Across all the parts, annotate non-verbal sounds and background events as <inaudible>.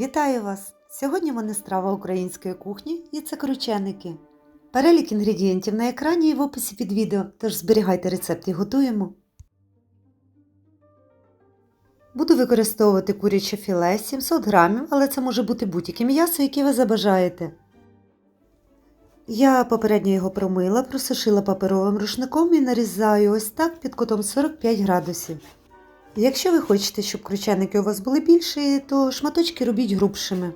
Вітаю вас! Сьогодні мене страва української кухні і це крученики. Перелік інгредієнтів на екрані і в описі під відео, тож зберігайте рецепт і готуємо. Буду використовувати куряче філе 700 грамів, але це може бути будь-яке м'ясо, яке ви забажаєте. Я попередньо його промила, просушила паперовим рушником і нарізаю ось так під кутом 45 градусів. Якщо ви хочете, щоб крученики у вас були більші, то шматочки робіть грубшими.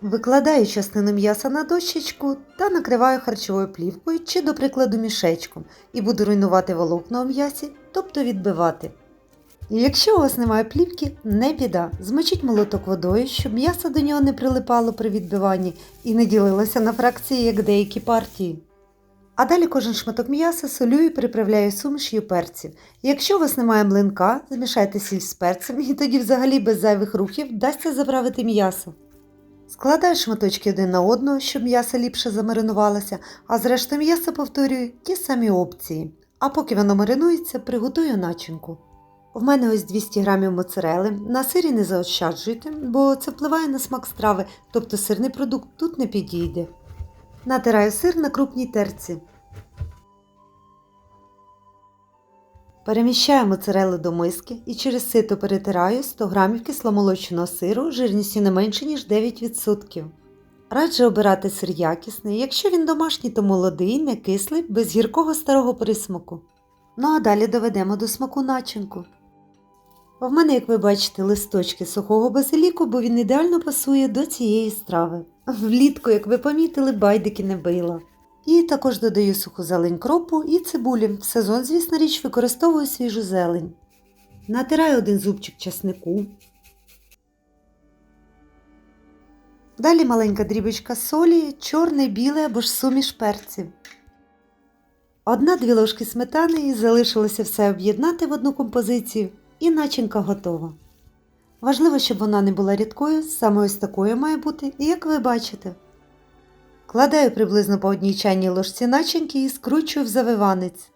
Викладаю частину м'яса на дощечку та накриваю харчовою плівкою чи, до прикладу, мішечком і буду руйнувати волокна у м'ясі, тобто відбивати. Якщо у вас немає плівки, не біда. Змочіть молоток водою, щоб м'ясо до нього не прилипало при відбиванні і не ділилося на фракції, як деякі партії. А далі кожен шматок м'яса солю і приправляю суміш'ю перців. Якщо у вас немає млинка, замішайте сіль з перцем і тоді взагалі без зайвих рухів вдасться заправити м'ясо. Складаю шматочки один на одного, щоб м'ясо ліпше замаринувалося, а зрештою м'яса повторюю ті самі опції. А поки воно маринується, приготую начинку. В мене ось 200 г моцарели. На сирі не заощаджуйте, бо це впливає на смак страви, тобто сирний продукт тут не підійде. Натираю сир на крупній терці. Переміщаю моцарелу до миски і через сито перетираю 100 г кисломолочного сиру жирністю не менше, ніж 9%. Раджу обирати сир якісний, якщо він домашній, то молодий, не кислий, без гіркого старого присмаку. Ну а далі доведемо до смаку начинку. В мене, як ви бачите, листочки сухого базиліку, бо він ідеально пасує до цієї страви. Влітку, як ви помітили, байдики не била. І також додаю суху зелень кропу і цибулі. В сезон, звісно річ, використовую свіжу зелень. Натираю один зубчик часнику. Далі маленька дрібочка солі, чорне, біле або ж суміш перців. Одна-дві ложки сметани і залишилося все об'єднати в одну композицію, і начинка готова. Важливо, щоб вона не була рідкою, саме ось такою має бути, і як ви бачите. Кладаю приблизно по одній чайній ложці начинки і скручую в завиванець.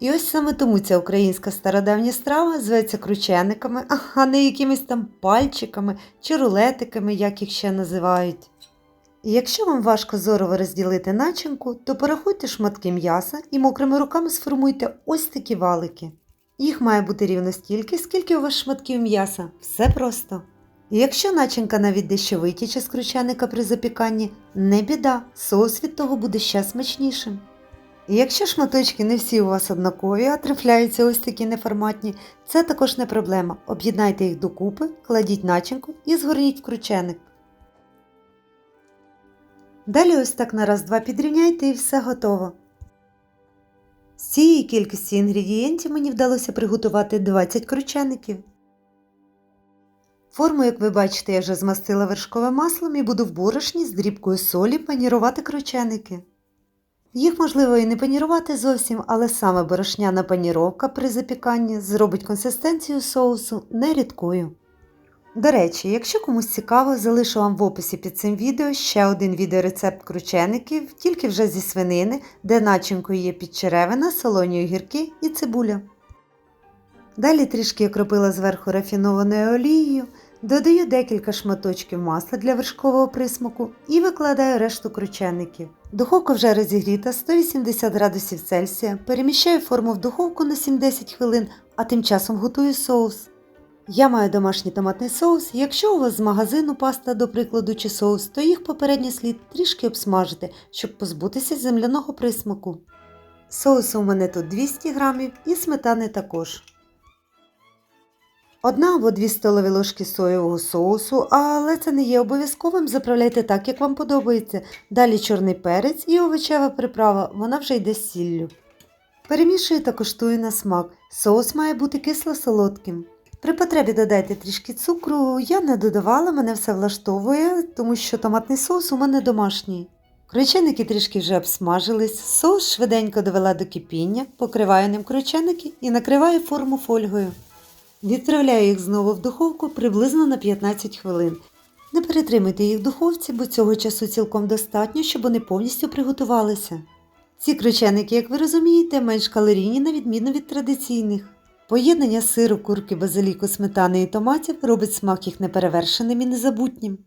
І ось саме тому ця українська стародавня страва зветься кручениками, <laughs> а не якимись там пальчиками чи рулетиками, як їх ще називають. І якщо вам важко зорово розділити начинку, то порахуйте шматки м'яса і мокрими руками сформуйте ось такі валики. Їх має бути рівно стільки, скільки у вас шматків м'яса. Все просто. І якщо начинка навіть дещо витіче з кручаника при запіканні, не біда, соус від того буде ще смачнішим. І якщо шматочки не всі у вас однакові, а трапляються ось такі неформатні, це також не проблема. Об'єднайте їх докупи, кладіть начинку і згорніть в крученик. Далі ось так на раз-два підрівняйте і все готово. З цієї кількості інгредієнтів мені вдалося приготувати 20 кручеників. Форму, як ви бачите, я вже змастила вершковим маслом і буду в борошні з дрібкою солі панірувати крученики. Їх можливо і не панірувати зовсім, але саме борошняна паніровка при запіканні зробить консистенцію соусу нерідкою. До речі, якщо комусь цікаво, залишу вам в описі під цим відео ще один відеорецепт кручеників, тільки вже зі свинини, де начинкою є підчеревина, солоні огірки і цибуля. Далі трішки окропила зверху рафінованою олією, додаю декілька шматочків масла для вершкового присмаку і викладаю решту кручеників. Духовка вже розігріта 180 градусів Цельсія, переміщаю форму в духовку на 7-10 хвилин, а тим часом готую соус. Я маю домашній томатний соус. Якщо у вас з магазину паста, до прикладу, чи соус, то їх попередньо слід трішки обсмажити, щоб позбутися земляного присмаку. Соусу у мене тут 200 грамів і сметани також. Одна або дві столові ложки соєвого соусу, але це не є обов'язковим, заправляйте так, як вам подобається. Далі чорний перець і овочева приправа, вона вже йде з сіллю. Перемішую та коштую на смак. Соус має бути кисло-солодким. При потребі додайте трішки цукру, я не додавала, мене все влаштовує, тому що томатний соус у мене домашній. Крученики трішки вже обсмажились, соус швиденько довела до кипіння, покриваю ним крученики і накриваю форму фольгою. Відправляю їх знову в духовку приблизно на 15 хвилин. Не перетримуйте їх в духовці, бо цього часу цілком достатньо, щоб вони повністю приготувалися. Ці крученики, як ви розумієте, менш калорійні на відміну від традиційних. Поєднання сиру, курки, базиліку, сметани і томатів робить смак їх неперевершеним і незабутнім.